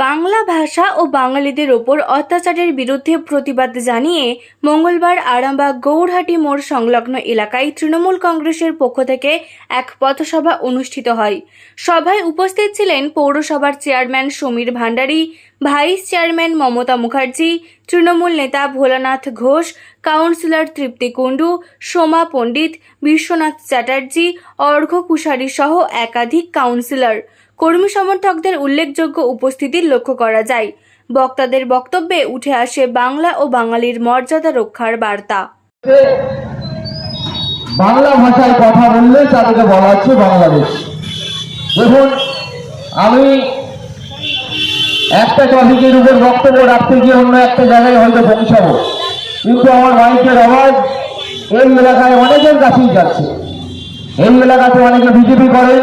বাংলা ভাষা ও বাঙালিদের ওপর অত্যাচারের বিরুদ্ধে প্রতিবাদ জানিয়ে মঙ্গলবার আরামবাগ গৌরহাটি মোড় সংলগ্ন এলাকায় তৃণমূল কংগ্রেসের পক্ষ থেকে এক পথসভা অনুষ্ঠিত হয়। সভায় উপস্থিত ছিলেন পৌরসভার chairman Samir Bhandari vice chairman Mamata Mukherjee, Trinamool নেতা ভোলানাথ ঘোষ, কাউন্সিলর তৃপ্তি কুণ্ডু, সোমা পণ্ডিত, বিশ্বনাথ চ্যাটার্জি, অর্ঘ্য কুশারী সহ একাধিক কাউন্সিলর। কর্মী সমর্থকদের উল্লেখযোগ্য উপস্থিতি লক্ষ্য করা যায়। বক্তাদের বক্তব্যে উঠে আসে বাংলা ও বাঙালির মর্যাদা রক্ষার বার্তা। বাংলা ভাষায় কথা বললে তাদেরকে বলা হচ্ছে বাংলাদেশ। দেখুন, আমি একটা টপিকের উপর বক্তব্য রাখতে গিয়ে অন্য একটা জায়গায় হয়তো পৌঁছাবো। কিন্তু আমার মাইকের আওয়াজ এই এলাকায় অনেকের কাছেই যাচ্ছে। এই এলাকাতে অনেকে বিজেপি করেন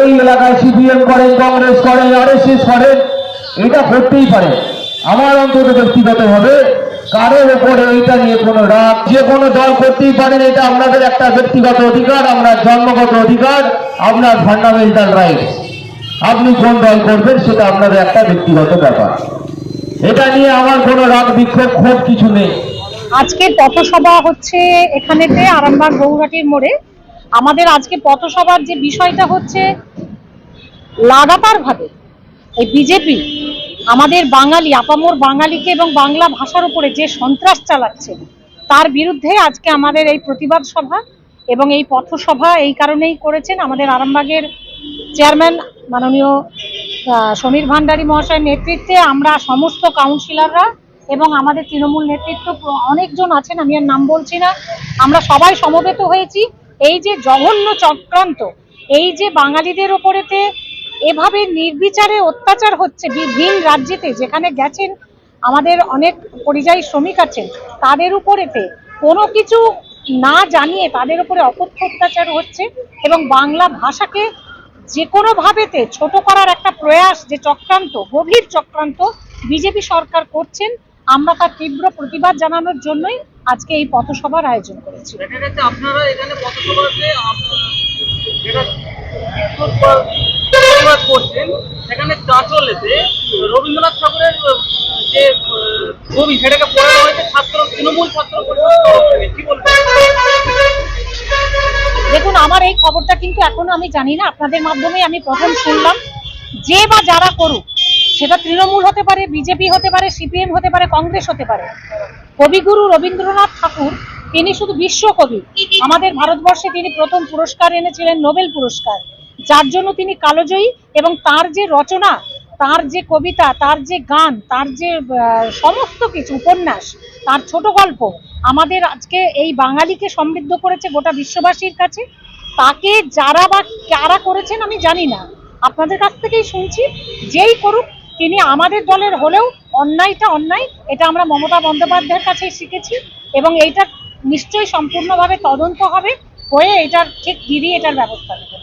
এই এলাকায় সিপিএম করেন কংগ্রেস করেন আরএসএস করেন এটা করতেই পারে। আমার অন্তত ব্যক্তিগতভাবে কারোর ওপরে এইটা নিয়ে কোনো রাগ, যে কোনো দল করতেই পারেন, এটা আপনাদের একটা ব্যক্তিগত অধিকার আপনার জন্মগত অধিকার, আপনার ফান্ডামেন্টাল রাইট আপনি কোন দল করবেন, সেটা আপনাদের একটা ব্যক্তিগত ব্যাপার। এটা নিয়ে আমার কোনো রাগ, বিক্ষোভ, ক্ষোভ কিছু নেই। আজকে পথসভা হচ্ছে এখানেতে, আরামবাগ গৌরাটির মোড়ে। আমাদের আজকে পথসভার যে বিষয়টা হচ্ছে লাগাতার ভাবে এই বিজেপি আমাদের বাঙালি, আপামর বাঙালিকে এবং বাংলা ভাষার উপরে যে সন্ত্রাস চালাচ্ছে, তার বিরুদ্ধে আজকে আমাদের এই প্রতিবাদ সভা এবং এই পথসভা এই কারণেই করেছেন আমাদের আরামবাগের চেয়ারম্যান মাননীয় সমীর ভান্ডারী মহাশয়ের নেতৃত্বে আমরা সমস্ত কাউন্সিলররা এবং আমাদের তৃণমূল নেতৃত্ব, অনেকজন আছেন, আমি আর নাম বলছি না, আমরা সবাই সমবেত হয়েছি। এই যে জঘন্য চক্রান্ত, এই যে বাঙালিদের ওপরেতে এভাবে নির্বিচারে অত্যাচার হচ্ছে ভিন রাজ্যেতে, যেখানে গেছেন আমাদের অনেক পরিযায়ী শ্রমিক আছেন, তাদের উপরেতে কোনো কিছু না জানিয়ে তাদের উপরে অকথ্য অত্যাচার হচ্ছে এবং বাংলা ভাষাকে যে কোনো ভাবেতে ছোট করার একটা প্রয়াস, যে চক্রান্ত, গভীর চক্রান্ত বিজেপি সরকার করছেন আমরা তার তীব্র প্রতিবাদ জানানোর জন্যই আজকে এই পথসভার আয়োজন করেছি। আপনারা এখানে পথসভাতে প্রতিবাদ করছেন সেখানে চাঁচলেতে রবীন্দ্রনাথ ঠাকুরের যে ছবি সেটাকে পড়ানো হয়েছে ছাত্র তৃণমূল ছাত্র কি বলবেন? দেখুন আমার এই খবরটা কিন্তু এখনও আমি জানি না। আপনাদের মাধ্যমে আমি প্রথম শুনলাম। যে বা যারা করুক সেটা তৃণমূল হতে পারে, বিজেপি হতে পারে, সিপিএম হতে পারে, কংগ্রেস হতে পারে। কবিগুরু রবীন্দ্রনাথ ঠাকুর, তিনি শুধু বিশ্বকবি। আমাদের ভারতবর্ষে তিনি প্রথম পুরস্কার এনেছিলেন, নোবেল পুরস্কার। যার জন্য তিনি কালোজয়ী এবং তার যে রচনা, তার যে কবিতা, তার যে গান, তার যে সমস্ত কিছু, উপন্যাস, তার ছোট গল্প, আমাদের আজকে এই বাঙালিকে সমৃদ্ধ করেছে গোটা বিশ্ববাসীর কাছে। তাকে যারা বা কারা করেছেন আমি জানি না। আপনাদের কাছ থেকেই শুনছি, যেই করুক তিনি আমাদের দলের হলেও অন্যায়টা অন্যায়, এটা আমরা মমতা বন্দ্যোপাধ্যায়ের কাছে শিখেছি এবং এইটা নিশ্চয়ই সম্পূর্ণভাবে তদন্ত হবে হয়ে এটার ঠিক দিদি এটার ব্যবস্থা নেবেন।